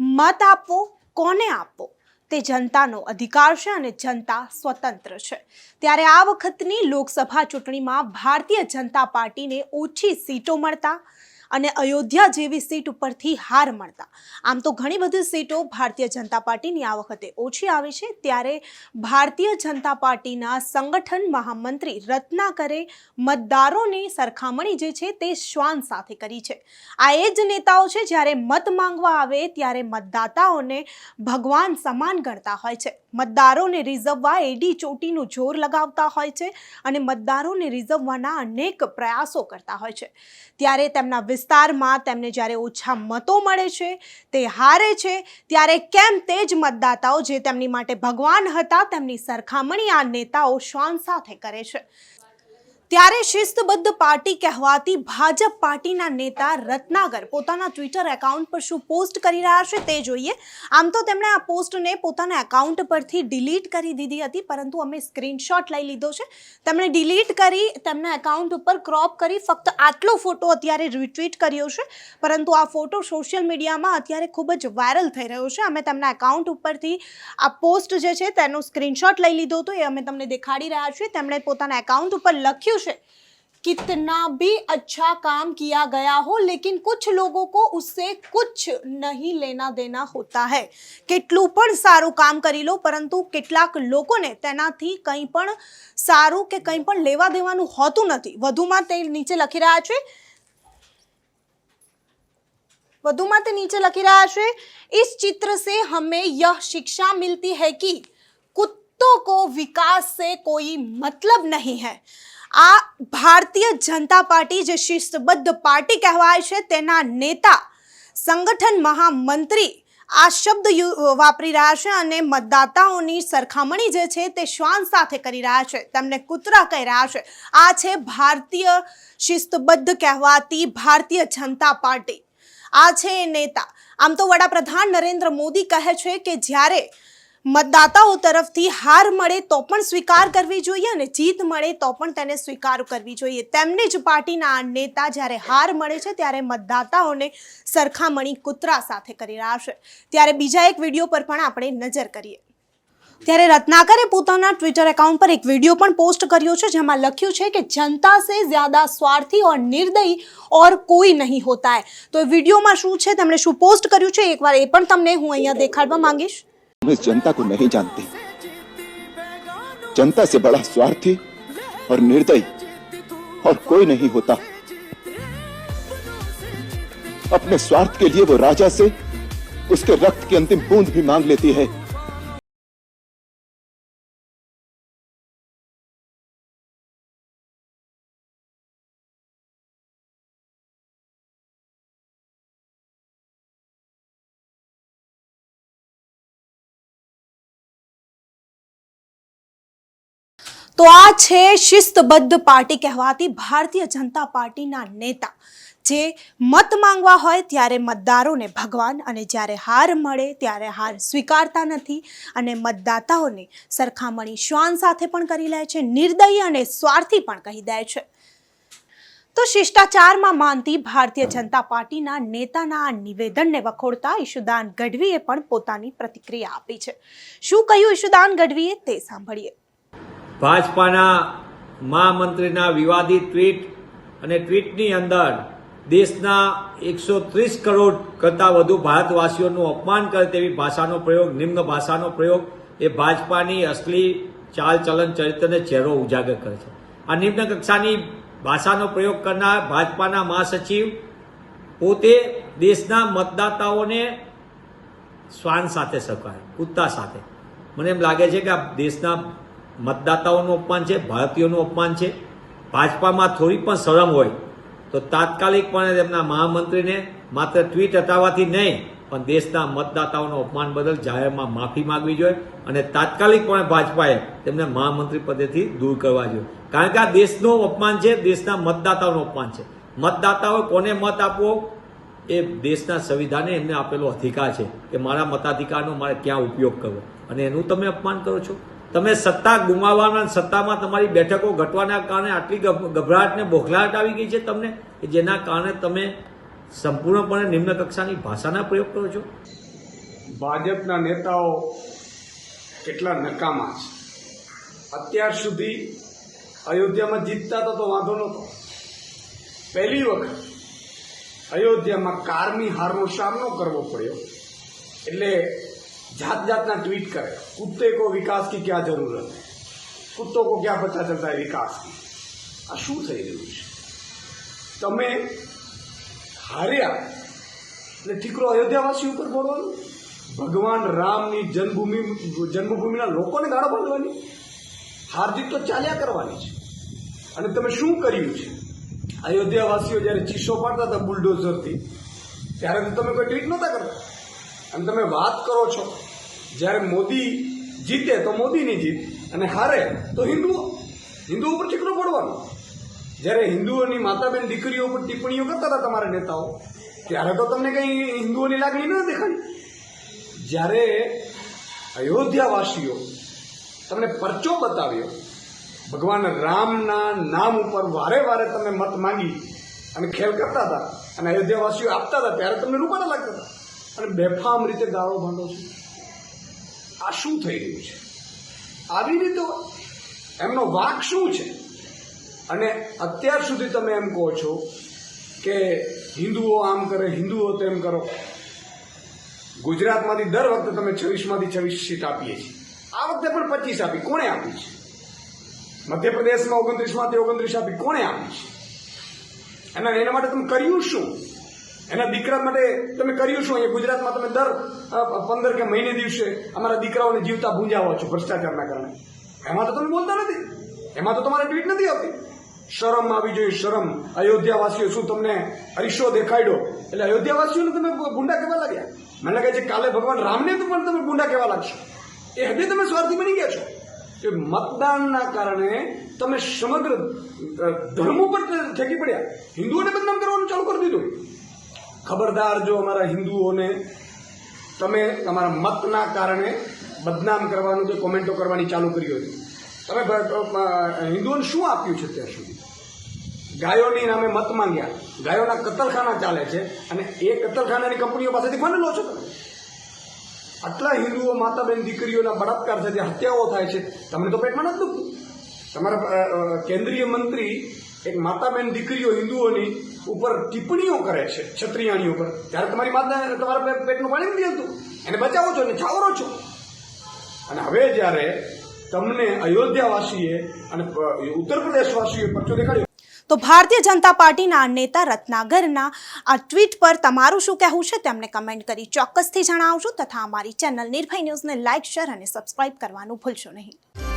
મત આપવો, કોને આપવો? તે જનતાનો અધિકાર છે અને જનતા સ્વતંત્ર છે. ત્યારે આ વખતની લોકસભા ચૂંટણીમાં ભારતીય જનતા પાર્ટીને ઓછી સીટો મળતા અને અયોધ્યા જેવી સીટ ઉપરથી હાર મળતા. આમ તો ઘણી બધી સીટો ભારતીય જનતા પાર્ટીની આ વખતે ઓછી આવી છે. ત્યારે ભારતીય જનતા પાર્ટીના સંગઠન મહામંત્રી રત્નાકરે મતદારોની સરખામણી જે છે તે શ્વાન સાથે કરી છે. આ એ જ નેતાઓ છે જ્યારે મત માંગવા આવે ત્યારે મતદાતાઓને ભગવાન સમાન ગણતા હોય છે. મતદારોને રીઝવવા એડી ચોટીનું જોર લગાવતા હોય છે અને મતદારોને રીઝવવાના અનેક પ્રયાસો કરતા હોય છે. ત્યારે તેમના વિસ્તારમાં તેમને જ્યારે ઓછા મતો મળે છે, તે હારે છે, ત્યારે કેમ તે જ મતદાતાઓ જે તેમની માટે ભગવાન હતા, તેમની સરખામણી આ નેતાઓ શ્વાન સાથે કરે છે? ત્યારે શિસ્તબદ્ધ પાર્ટી કહેવાતી ભાજપ પાર્ટીના નેતા રત્નાગર પોતાના ટ્વિટર એકાઉન્ટ પર શું પોસ્ટ કરી રહ્યા છે તે જોઈએ. આમ તો તેમણે આ પોસ્ટને પોતાના એકાઉન્ટ પરથી ડિલીટ કરી દીધી હતી, પરંતુ અમે સ્ક્રીનશોટ લઈ લીધો છે. તેમણે ડિલીટ કરી, તેમના એકાઉન્ટ ઉપર ક્રોપ કરી, ફક્ત આટલો ફોટો અત્યારે રિટ્વીટ કર્યો છે. પરંતુ આ ફોટો સોશિયલ મીડિયામાં અત્યારે ખૂબ જ વાયરલ થઈ રહ્યો છે. અમે તેમના એકાઉન્ટ ઉપરથી આ પોસ્ટ જે છે તેનો સ્ક્રીનશોટ લઈ લીધો હતો, એ અમે તમને દેખાડી રહ્યા છીએ. તેમણે પોતાના એકાઉન્ટ ઉપર લખ્યું છે कितना भी अच्छा काम किया गया हो लेकिन कुछ लोगों को उससे कुछ नहीं लेना देना होता है કેટલું પણ સારું કામ કરી લો પરંતુ કેટલાક લોકોને તેનાથી કંઈ પણ સારું કે કંઈ પણ લેવા દેવાનું હોતું નથી વધુમાં તે નીચે લખી રહ્યા છે વધુમાં તે નીચે લખી રહ્યા છે इस चित्र से हमें यह शिक्षा मिलती है कि कुत्तों को विकास से कोई मतलब नहीं है આ ભારતીય જનતા પાર્ટી જે શિસ્તબદ્ધ પાર્ટી કહેવાય છે તેના નેતા સંગઠન મહામંત્રી આ શબ્દ યુ- વાપરી રહ્યા છે અને મતદાતાઓની સરખામણી જે છે તે શ્વાન સાથે કરી રહ્યા છે તેમને કૂતરા કહી રહ્યા છે આ છે ભારતીય શિસ્તબદ્ધ કહેવાતી ભારતીય જનતા પાર્ટી આ છે એ નેતા આમ તો વડાપ્રધાન નરેન્દ્ર મોદી કહે છે કે જ્યારે મતદાતાઓ તરફથી હાર મળે તો પણ સ્વીકાર કરવી જોઈએ અને જીત મળે તો પણ તેને સ્વીકાર કરવી જોઈએ. તેમને જ પાર્ટીના નેતા જ્યારે હાર મળે છે ત્યારે મતદાતાઓને સરખામણી કૂતરા સાથે કરી રહ્યા છે. ત્યારે બીજા એક વીડિયો પર પણ આપણે નજર કરીએ. ત્યારે રત્નાકરે પોતાના ટ્વિટર એકાઉન્ટ પર એક વીડિયો પણ પોસ્ટ કર્યો છે જેમાં લખ્યું છે કે જનતા સે જ્યાદા સ્વાર્થી ઓર નિર્દયી ઓર કોઈ નહીં હોતા હે તો વિડીયોમાં શું છે? તેમણે શું પોસ્ટ કર્યું છે? એકવાર એ પણ તમને હું અહીંયા દેખાડવા માંગીશ. हम इस जनता को नहीं जानते। जनता से बड़ा स्वार्थी और निर्दयी और कोई नहीं होता। अपने स्वार्थ के लिए वो राजा से उसके रक्त की अंतिम बूंद भी मांग लेती है। તો આ છે શિસ્તબદ્ધ પાર્ટી કહેવાતી ભારતીય જનતા પાર્ટીના નેતા. જે મત માંગવા હોય ત્યારે મતદારોને ભગવાન અને જ્યારે હાર મળે ત્યારે હાર સ્વીકારતા નથી અને મતદાતાઓને સરખામણી શ્વાન સાથે પણ કરી લે છે, નિર્દયી અને સ્વાર્થી પણ કહી દે છે. તો શિષ્ટાચારમાં માનતી ભારતીય જનતા પાર્ટીના નેતાના આ નિવેદનને વખોડતા ઈશુદાન ગઢવીએ પણ પોતાની પ્રતિક્રિયા આપી છે. શું કહ્યું ઈશુદાન ગઢવીએ તે સાંભળીએ. ભાજપાના મહામંત્રીના વિવાદિત ટ્વીટ અને ટ્વીટની અંદર દેશના એકસો ત્રીસ કરોડ કરતાં વધુ ભારતવાસીઓનું અપમાન કરે તેવી ભાષાનો પ્રયોગ, નિમ્ન ભાષાનો પ્રયોગ, એ ભાજપાની અસલી ચાલ ચલન ચરિત્રને ચહેરો ઉજાગર કરે છે. આ નિમ્ન કક્ષાની ભાષાનો પ્રયોગ કરનાર ભાજપાના મહાસચિવ પોતે દેશના મતદાતાઓને શ્વાન સાથે સરખાય કુત્તા સાથે. મને એમ લાગે છે કે આ દેશના મતદાતાઓનું અપમાન છે, ભારતીયોનું અપમાન છે. ભાજપામાં થોડી પણ શરમ હોય તો તાત્કાલિકપણે તેમના મહામંત્રીને માત્ર ટ્વીટ હટાવવાથી નહીં, પણ દેશના મતદાતાઓનું અપમાન બદલ જાહેરમાં માફી માંગવી જોઈએ અને તાત્કાલિકપણે ભાજપાએ તેમને મહામંત્રી પદેથી દૂર કરવા જોઈએ. કારણ કે આ દેશનું અપમાન છે, દેશના મતદાતાઓનું અપમાન છે. મતદાતાઓ કોને મત આપવો? એ દેશના સંવિધાને એમને આપેલો અધિકાર છે કે મારા મતાધિકારનો મારે ક્યાં ઉપયોગ કરવો? અને એનું તમે અપમાન કરો છો? તમે સત્તા ગુમાવવાના સત્તામાં તમારી બેઠકો ઘટવાના કારણે આટલી ગભ- ગભરાટ ને બોખલાહટ આવી ગઈ છે તમને, કે જેના કારણે તમે સંપૂર્ણપણે નિમ્ન કક્ષાની ભાષાના પ્રયોગ કરો છો? ભાજપના નેતાઓ કેટલા નકામા છે. અત્યાર સુધી અયોધ્યામાં જીતતા તો વાંધો નહોતો. પહેલી વખત અયોધ્યામાં કારની હારનો સામનો કરવો પડ્યો. એટલે જાત જાતના ટ્વીટ करे कुत्ते को विकास की ક્યાં જરૂરત है कुत्तों को ક્યાં પતા चलता है વિકાસ આ શું થઈ રહ્યું છે? તમે હાર્યા એટલે ઠીકરો અયોધ્યાવાસી ઉપર બોલવાનું? ભગવાન રામની જન્મભૂમિ, જન્મભૂમિના લોકોને ગાળો બાંધવાની? હાર્દિક તો ચાલ્યા કરવાની છે. અને તમે શું કર્યું છે? અયોધ્યાવાસીઓ જ્યારે ચીસો પાડતા હતા બુલડોઝરથી, ત્યારે તો તમે કોઈ ટ્વીટ નહોતા કરતા. અને તમે વાત કરો છો, જ્યારે મોદી જીતે તો મોદીની જીત, અને હારે તો હિન્દુઓ. હિન્દુઓ ઉપર ઠીકરો પડવાનો જ્યારે હિન્દુઓની માતાબેન દીકરીઓ ઉપર ટિપ્પણીઓ કરતા હતા તમારા નેતાઓ, ત્યારે તો તમને કંઈ હિન્દુઓની લાગણી ન દેખાડી જ્યારે અયોધ્યાવાસીઓ તમને પરચો બતાવ્યો, ભગવાન રામના નામ ઉપર વારે વારે તમે મત માંગી અને ખેલ કરતા હતા, અને અયોધ્યાવાસીઓ આપતા હતા, ત્યારે તમને રૂપાડા લાગતા હતા. અને બેફામ રીતે ગાળો ભાંડો છો. આ શું થઈ રહ્યું છે? આવી રીતે એમનો વાક શું છે? અને અત્યાર સુધી તમે એમ કહો છો કે હિન્દુઓ આમ કરે, હિન્દુઓ તેમ કરો. ગુજરાતમાંથી દર વખતે તમે છવ્વીસમાંથી છવ્વીસ સીટ આપીએ છીએ. આ વખતે પણ પચીસ આપી. કોણે આપી છે? મધ્યપ્રદેશમાં ઓગણત્રીસમાંથી ઓગણત્રીસ આપી. કોણે આપી છે? એના એના માટે તમે કર્યું શું? એના દીકરા માટે તમે કર્યું શું? અહીંયા ગુજરાતમાં તમે દર પંદર કે મહિને દિવસે અમારા દીકરાઓને જીવતા ભૂંજાવો છો ભ્રષ્ટાચારના કારણે. એમાં તો તમે બોલતા નથી. એમાં તો તમારે ટ્વીટ નથી આવતી. શરમ આવી જોઈએ, શરમ. અયોધ્યાવાસીઓ, શું તમને અરીસો દેખાડ્યો? એટલે અયોધ્યાવાસીઓને તમે ગુંડા કહેવા લાગ્યા? મને લાગે છે કાલે ભગવાન રામને તો પણ તમે ગુંડા કહેવા લાગશો. એ હદે તમે સ્વાર્થી બની ગયા છો. કે મતદાનના કારણે તમે સમગ્ર ધર્મ ઉપર ઠેકી પડ્યા. હિન્દુઓને બદનામ કરવાનું ચાલુ કરી દીધું. ખબરદાર જો અમારા હિન્દુઓને તમે તમારા મતના કારણે બદનામ કરવાનું કે કોમેન્ટો કરવાની ચાલુ કરી હતી તમે હિન્દુઓને શું આપ્યું છે ત્યાં સુધી? ગાયોની નામે મત માંગ્યા. ગાયોના કતલખાના ચાલે છે અને એ કતલખાનાની કંપનીઓ પાસેથી ફંડ લો છો તમે. આટલા હિન્દુઓ માતા બેન દીકરીઓના બળાત્કાર છે હત્યાઓ થાય છે. તમને તો પેટમાં નથી દુખતું. તમારા કેન્દ્રીય મંત્રી એક માતાબેન દીકરીઓ હિન્દુઓની ઉપર ટિપ્પણીઓ કરે છે ક્ષત્રિયાણી ઉપર. ત્યારે તમારી માતા તમારા પેટનું પાણી નથી હતું એને બચાવો છો ને છાવરો છો. અને હવે જ્યારે તમને અયોધ્યાવાસીએ અને ઉત્તર પ્રદેશવાસીએ પરચો દેખાડ્યો. તો ભારતીય જનતા પાર્ટીના નેતા રત્નાગરના આ ટ્વીટ પર તમારું શું કહેવું છે તેમને કમેન્ટ કરી ચોક્કસથી જણાવજો તથા અમારી ચેનલ નિર્ભય ન્યૂઝને લાઇક, શેર અને સબસ્ક્રાઇબ કરવાનું ભૂલશો નહીં.